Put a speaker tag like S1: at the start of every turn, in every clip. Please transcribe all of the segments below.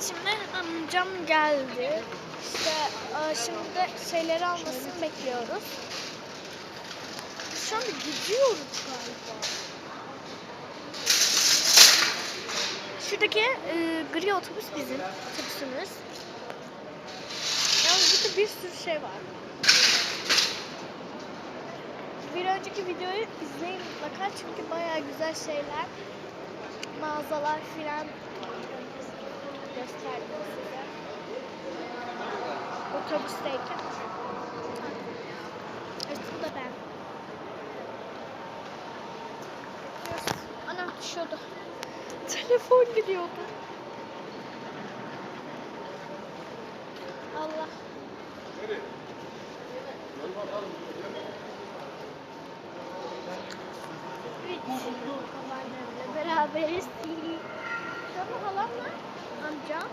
S1: Şimdi amcam geldi. İşte e, şimdi şeyleri almasını bekliyoruz. Şu anda gidiyoruz galiba. Şuradaki e, gri otobüs bizim otobüsümüz. Yalnız burada bir sürü şey var. Bir önceki videoyu izleyin mutlaka çünkü bayağı güzel şeyler, mağazalar filan gösterdim size. Otobüsteyken. Evet bu da ben. Bekliyoruz. Ana düşüyordu. Telefon gidiyordu. Allah. Üç beraberiz. Şurada halamla amcam.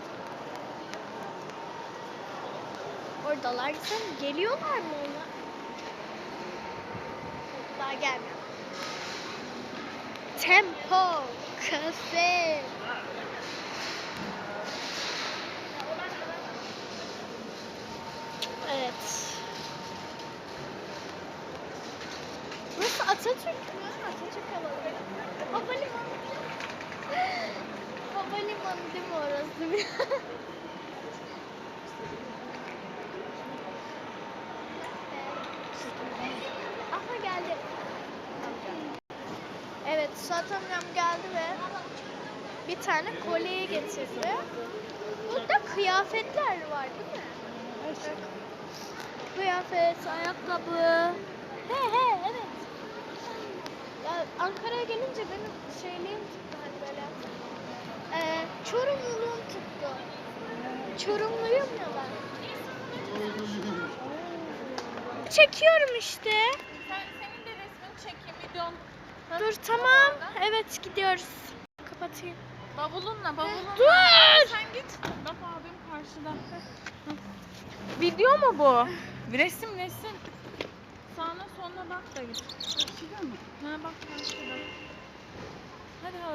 S1: Oradalar. Sen geliyorlar mı ona? Daha gelmiyor. Tempo Cafe. Evet. Burası Atatürk mü? Atatürk Havalimanı. Havalimanı. Havalimanı değil mi orası? Aha geldi. Evet, Suat amcam geldi ve bir tane kolyeyi getirdi. Burada kıyafetler var değil mi? Evet. Kıyafet, ayakkabı. He he evet. Ya Ankara'ya gelince benim şeyliğim tuttu hani böyle. Ee, Çorumluluğum tuttu. Çorumluyum ya ben. Çekiyorum işte.
S2: Sen, senin de resmini çekeyim videon.
S1: Dur tamam. Evet gidiyoruz. Kapatayım.
S2: Bavulunla bavulunla.
S1: Dur!
S2: Sen git. Bak abim karşıda. Video mu bu? Resim resim. Sağına soluna bak da git. Ha bak karşıda. Hadi hadi.